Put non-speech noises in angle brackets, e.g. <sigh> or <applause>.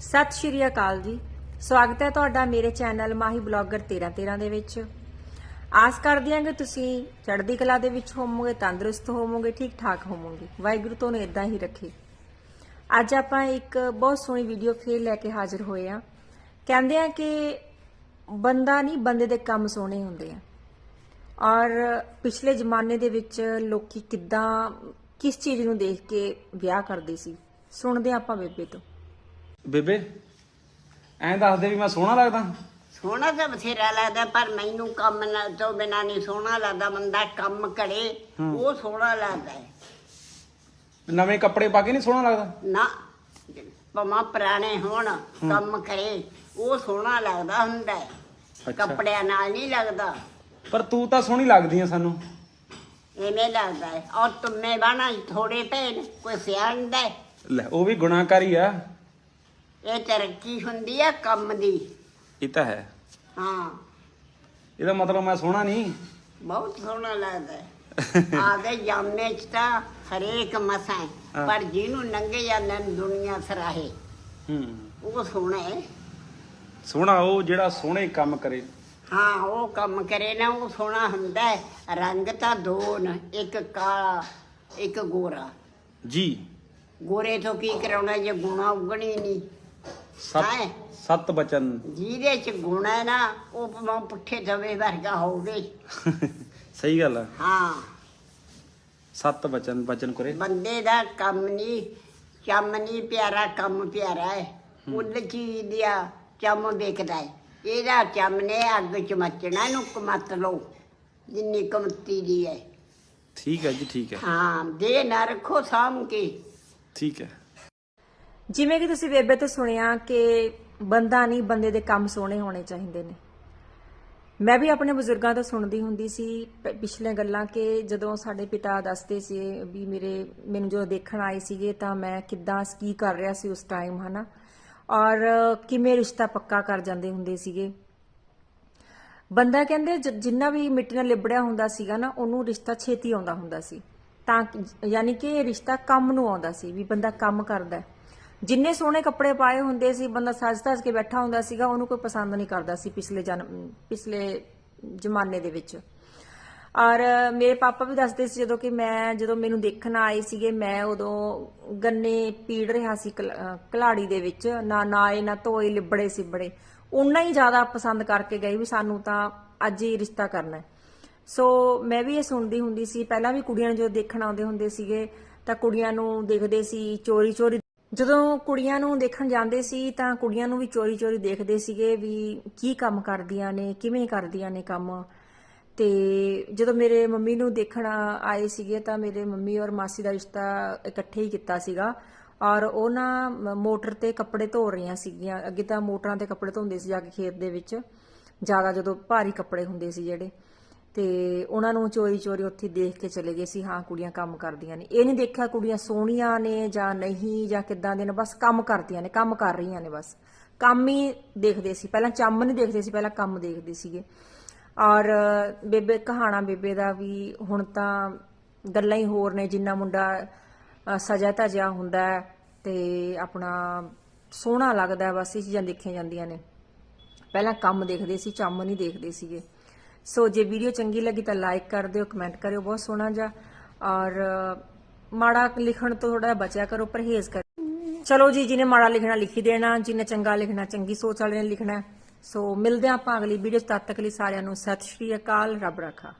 ਸਤਿ ਸ਼੍ਰੀ ਅਕਾਲ ਜੀ। ਸਵਾਗਤ ਹੈ ਤੁਹਾਡਾ ਮੇਰੇ ਚੈਨਲ ਮਾਹੀ ਬਲੌਗਰ 1313 ਦੇ ਵਿੱਚ। ਆਸ ਕਰਦੇ ਹਾਂ ਕਿ ਤੁਸੀਂ ਚੜ੍ਹਦੀ ਕਲਾ ਦੇ ਵਿੱਚ ਹੋਵੋਗੇ, ਤੰਦਰੁਸਤ ਹੋਵੋਗੇ ਠੀਕ ਠਾਕ ਹੋਵੋਗੇ। ਵਾਹਿਗੁਰੂ ਤੁਹਾਨੂੰ ਇਦਾਂ ਹੀ ਰੱਖੇ। ਅੱਜ ਆਪਾਂ ਇੱਕ ਬਹੁਤ ਸੋਹਣੀ ਵੀਡੀਓ ਫੇਰ ਲੈ ਕੇ ਹਾਜ਼ਰ ਹੋਏ ਆ ਕਹਿੰਦੇ ਆ ਕਿ ਬੰਦਾ ਨਹੀਂ, ਬੰਦੇ ਦੇ ਕੰਮ ਸੋਹਣੇ ਹੁੰਦੇ ਆ। ਔਰ ਪਿਛਲੇ ਜ਼ਮਾਨੇ ਦੇ ਵਿੱਚ ਲੋਕੀ ਕਿੱਦਾਂ, ਕਿਸ ਚੀਜ਼ ਨੂੰ ਦੇਖ ਕੇ ਵਿਆਹ ਕਰਦੇ ਸੀ, ਸੁਣਦੇ ਹਾਂ ਆਪਾਂ ਬੇਬੇ ਤੋਂ। ਬੇਬੇ ਐਂ ਦੱਸ ਦੇ ਵੀ ਮੈਂ ਸੋਹਣਾ ਲੱਗਦਾ। ਸੋਹਣਾ ਤਾਂ ਬਥੇਰਾ ਲੱਗਦਾ ਪਰ ਮੈਨੂੰ ਕੰਮ ਨਾ ਤੋਂ ਬਿਨਾ ਨਹੀਂ ਸੋਹਣਾ ਲੱਗਦਾ। ਬੰਦਾ ਕੰਮ ਕਰੇ ਉਹ ਸੋਹਣਾ ਲੱਗਦਾ ਹੈ। ਨਵੇਂ ਕੱਪੜੇ ਪਾ ਕੇ ਨਹੀਂ ਸੋਹਣਾ ਲੱਗਦਾ? ਨਾ ਭਮਾ ਪੁਰਾਣੇ ਹੋਣ ਕੰਮ ਕਰੇ ਉਹ ਸੋਹਣਾ ਲੱਗਦਾ ਹੁੰਦਾ ਹੈ। ਅੱਛਾ। ਕੱਪੜਿਆਂ ਨਾਲ ਨਹੀਂ ਲੱਗਦਾ। ਪਰ ਤੂੰ ਤਾਂ ਸੋਹਣੀ ਲੱਗਦੀ ਆ ਸਾਨੂੰ। ਐਵੇਂ ਲੱਗਦਾ ਹੈ। ਔਰ ਤੁਮੇ ਬਾਣਾ ਥੋੜੇ ਪੈਨ ਕੋਈ ਸਿਆਣਦਾ ਹੈ। ਲੈ ਉਹ ਵੀ ਗੁਨਾਹਕਾਰੀ ਆ। ਇਹ ਤਰੱਕੀ ਹੁੰਦੀ ਹੈ ਕੰਮ ਦੀ। ਇਹ ਤਾਂ ਹੈ। ਹਾਂ। ਇਹਦਾ ਮਤਲਬ ਮੈਂ ਸੋਹਣਾ ਨਹੀਂ। ਬਹੁਤ ਸੋਹਣਾ ਲੱਗਦਾ। <laughs> ਹੈ ਆਦੇ ਜਾਮੇ ਚ ਤਾਂ ਹਰੇਕ ਮਸਾਂ ਹੈ, ਹਾਂ। ਪਰ ਜਿਹਨੂੰ ਨੰਗੇ ਜਾਂਦੇ ਨੇ ਦੁਨੀਆ ਸਰਾਹੇ ਹੂੰ। ਉਹ ਸੋਹਣਾ ਹੈ। ਸੋਹਣਾ ਉਹ ਜਿਹੜਾ ਸੋਹਣੇ ਕੰਮ ਕਰੇ। ਹਾਂ ਉਹ ਕੰਮ ਕਰੇ ਨਾ ਉਹ ਸੋਹਣਾ ਹੁੰਦਾ ਹੈ। ਰੰਗ ਤਾਂ ਦੋ ਨੇ ਇੱਕ ਕਾਲਾ ਇੱਕ ਗੋਰਾ। ਜੀ। ਗੋਰੇ ਤੋਂ ਕੀ ਕਰਾਉਣਾ ਜੇ ਗੁਣਾ ਉਗਣੀ ਨਹੀਂ। ਸਤ ਹੈਂ? ਸਤ ਬਚਨ। ਜਿਹਦੇ ਚ ਗੁਣਾ ਹੈ ਨਾ ਉਹ ਭਾਵੇਂ ਪੁੱਠੇ ਦਵੇ ਵਰਗਾ ਹੋਵੇ। <laughs> ਸਹੀ ਗੱਲ ਆ। ਹਾਂ। ਸਤ ਬਚਨ ਬਚਨ ਕਰੇ। ਬੰਦੇ ਦਾ ਕੰਮ ਨਹੀਂ ਚੰਮ ਨਹੀਂ ਪਿਆਰਾ ਕੰਮ ਪਿਆਰਾ ਹੈ। ਉੱਲ ਚੀਜ਼ ਦਿਆ ਚੰਮ ਵੇਖਦਾ ਹੈ। ਇਹਦਾ ਚੰਮ ਨੇ ਅੱਗ ਚ ਮੱਚਣਾ ਇਹਨੂੰ ਕਮਤ ਲਓ। ਜਿੰਨੀ ਕਮਤੀ ਦੀ ਹੈ। ਠੀਕ ਹੈ ਜੀ ਠੀਕ ਹੈ। ਹਾਂ ਦੇ ਨਾ ਰੱਖੋ ਸਾਂਭ ਕੇ। ਠੀਕ ਹੈ। ਜਿਵੇਂ ਕਿ ਤੁਸੀਂ ਬੇਬੇ ਤੋਂ ਸੁਣਿਆ ਕਿ ਬੰਦਾ ਨਹੀਂ, ਬੰਦੇ ਦੇ ਕੰਮ ਸੋਹਣੇ ਹੋਣੇ ਚਾਹੀਦੇ ਨੇ। ਮੈਂ ਵੀ ਆਪਣੇ ਬਜ਼ੁਰਗਾਂ ਤੋਂ ਸੁਣਦੀ ਹੁੰਦੀ ਸੀ ਪ- ਪਿਛਲੇ ਗੱਲਾਂ ਕਿ ਜਦੋਂ ਸਾਡੇ ਪਿਤਾ ਦੱਸਦੇ ਸੀ ਵੀ ਮੇਰੇ, ਮੈਨੂੰ ਜਦੋਂ ਦੇਖਣ ਆਏ ਸੀਗੇ ਤਾਂ ਮੈਂ ਕਿੱਦਾਂ ਕੀ ਕਰ ਰਿਹਾ ਸੀ ਉਸ ਟਾਈਮ ਹਨਾ? ਔਰ ਕਿਵੇਂ ਰਿਸ਼ਤਾ ਪੱਕਾ ਕਰ ਜਾਂਦੇ ਹੁੰਦੇ ਸੀਗੇ। ਬੰਦਾ ਕਹਿੰਦੇ ਜ- ਜਿੰਨਾ ਵੀ ਮਿੱਟੀ ਨਾਲ ਲਿਬੜਿਆ ਹੁੰਦਾ ਸੀਗਾ ਨਾ, ਉਹਨੂੰ ਰਿਸ਼ਤਾ ਛੇਤੀ ਆਉਂਦਾ ਹੁੰਦਾ ਸੀ। ਤਾਂ ਯਾਨੀ ਕਿ ਇਹ ਰਿਸ਼ਤਾ ਕੰਮ ਨੂੰ ਆਉਂਦਾ ਸੀ ਵੀ ਬੰਦਾ ਕੰਮ ਕਰਦਾ ਹੈ। ਜਿੰਨੇ ਸੋਹਣੇ ਕੱਪੜੇ ਪਾਏ ਹੁੰਦੇ ਸੀ, ਬੰਦਾ ਸੱਜ-ਧੱਜ ਕੇ ਬੈਠਾ ਹੁੰਦਾ ਸੀਗਾ, ਉਹਨੂੰ ਕੋਈ ਪਸੰਦ ਨਹੀਂ ਕਰਦਾ ਸੀ ਪਿਛਲੇ ਜਨਮ ਪਿਛਲੇ ਜ਼ਮਾਨੇ ਦੇ ਵਿੱਚ। ਔਰ ਮੇਰੇ ਪਾਪਾ ਵੀ ਦੱਸਦੇ ਸੀ ਜਦੋਂ ਕਿ ਮੈਂ, ਜਦੋਂ ਮੈਨੂੰ ਦੇਖਣ ਆਏ ਸੀਗੇ, ਮੈਂ ਉਦੋਂ ਗੰਨੇ ਪੀੜ ਰਿਹਾ ਸੀ ਕਲਾੜੀ ਦੇ ਵਿੱਚ। ਨਾ ਨਾਏ, ਨਾ ਧੋਏ, ਲਿਬੜੇ, ਸਿਬੜੇ। ਉਨਾ ਹੀ ਜ਼ਿਆਦਾ ਪਸੰਦ ਕਰਕੇ ਗਏ ਵੀ ਸਾਨੂੰ ਤਾਂ ਅੱਜ ਹੀ ਰਿਸ਼ਤਾ ਕਰਨਾ ਹੈ। ਸੋ ਮੈਂ ਵੀ ਇਹ ਸੁਣਦੀ ਹੁੰਦੀ ਸੀ। ਪਹਿਲਾਂ ਵੀ ਕੁੜੀਆਂ ਨੂੰ ਜਦੋਂ ਦੇਖਣ ਆਉਂਦੇ ਹੁੰਦੇ ਸੀਗੇ, ਤਾਂ ਕੁੜੀਆਂ ਨੂੰ ਦੇਖਦੇ ਸੀ ਚੋਰੀ ਚੋਰੀ ਜਦੋਂ ਕੁੜੀਆਂ ਨੂੰ ਦੇਖਣ ਜਾਂਦੇ ਸੀ ਤਾਂ ਕੁੜੀਆਂ ਨੂੰ ਵੀ ਚੋਰੀ ਚੋਰੀ ਦੇਖਦੇ ਸੀਗੇ ਵੀ ਕੀ ਕੰਮ ਕਰਦੀਆਂ ਨੇ, ਕਿਵੇਂ ਕਰਦੀਆਂ ਨੇ ਕੰਮ। ਤੇ ਜਦੋਂ ਮੇਰੇ ਮੰਮੀ ਨੂੰ ਦੇਖਣ ਆਏ ਸੀਗੇ ਤਾਂ ਮੇਰੇ ਮੰਮੀ ਔਰ ਮਾਸੀ ਦਾ ਰਿਸ਼ਤਾ ਇਕੱਠੇ ਹੀ ਕੀਤਾ ਸੀਗਾ। ਔਰ ਉਹ ਨਾ ਮ- ਮੋਟਰ ਤੇ ਕੱਪੜੇ ਧੋ ਰਹੀਆਂ ਸੀਗੀਆਂ। ਅੱਗੇ ਤਾਂ ਮੋਟਰਾਂ ਤੇ ਕੱਪੜੇ ਧੋਂਦੇ ਸੀ ਜਾ ਕੇ ਖੇਤ ਦੇ ਵਿੱਚ। ਜ਼ਿਆਦਾ ਜਦੋਂ ਭਾਰੀ ਕੱਪੜੇ ਹੁੰਦੇ ਸੀ ਜਿਹੜੇ। ਤੇ ਉਹਨਾਂ ਨੂੰ ਚੋਰੀ ਚੋਰੀ ਉੱਥੇ ਦੇਖ ਕੇ ਚਲੇ ਗਏ ਸੀ, ਹਾਂ, ਕੁੜੀਆਂ ਕੰਮ ਕਰਦੀਆਂ ਨੇ। ਇਹ ਨਹੀਂ ਦੇਖਿਆ ਕੁੜੀਆਂ ਸੋਹਣੀਆਂ ਨੇ ਜਾਂ ਨਹੀਂ ਜਾਂ ਕਿੱਦਾਂ ਦੇ ਨੇ, ਬਸ ਕੰਮ ਕਰਦੀਆਂ ਨੇ, ਕੰਮ ਕਰ ਰਹੀਆਂ ਨੇ ਬਸ। ਕੰਮ ਹੀ ਦੇਖਦੇ ਸੀ, ਪਹਿਲਾਂ ਚੰਮ ਨਹੀਂ ਦੇਖਦੇ ਸੀ, ਪਹਿਲਾਂ ਕੰਮ ਦੇਖਦੇ ਸੀਗੇ। ਔਰ ਬੇਬੇ, ਕਹਾਣਾ ਬੇਬੇ ਦਾ ਵੀ ਹੁਣ ਤਾਂ ਗੱਲਾਂ ਹੀ ਹੋਰ ਨੇ, ਜਿੰਨਾ ਮੁੰਡਾ ਸਜਾ ਧਜਿਆ ਹੁੰਦਾ ਹੈ ਤੇ ਆਪਣਾ ਸੋਹਣਾ ਲੱਗਦਾ ਬਸ, ਇਹ ਚੀਜ਼ਾਂ ਦੇਖੀਆਂ ਜਾਂਦੀਆਂ ਨੇ। ਪਹਿਲਾਂ ਕੰਮ ਦੇਖਦੇ ਸੀ, ਚੰਮ ਨਹੀਂ ਦੇਖਦੇ ਸੀਗੇ। ਸੋ ਜੇ ਵੀਡੀਓ ਚੰਗੀ ਲੱਗੀ ਤਾਂ ਲਾਈਕ ਕਰ ਦਿਓ ਕਮੈਂਟ ਕਰਿਓ, ਬਹੁਤ ਸੋਹਣਾ ਜਿਹਾ। ਔਰ ਮਾੜਾ ਲਿਖਣ ਤੋਂ ਥੋੜਾ ਬਚਿਆ ਕਰੋ, ਪਰਹੇਜ਼ ਕਰੋ ਚਲੋ ਜੀ, ਜਿਹਨੇ ਮਾੜਾ ਲਿਖਣਾ ਲਿਖੀ ਦੇਣਾ, ਜਿਹਨੇ ਚੰਗਾ ਲਿਖਣਾ, ਚੰਗੀ ਸੋਚ ਵਾਲੇ ਨੇ ਲਿਖਣਾ। ਸੋ ਮਿਲਦੇ ਹਾਂ ਆਪਾਂ ਅਗਲੀ ਵੀਡੀਓ 'ਚ। ਤਦ ਤੱਕ ਲਈ ਸਾਰਿਆਂ ਨੂੰ ਸਤਿ ਸ਼੍ਰੀ ਅਕਾਲ, ਰੱਬ ਰੱਖਾ।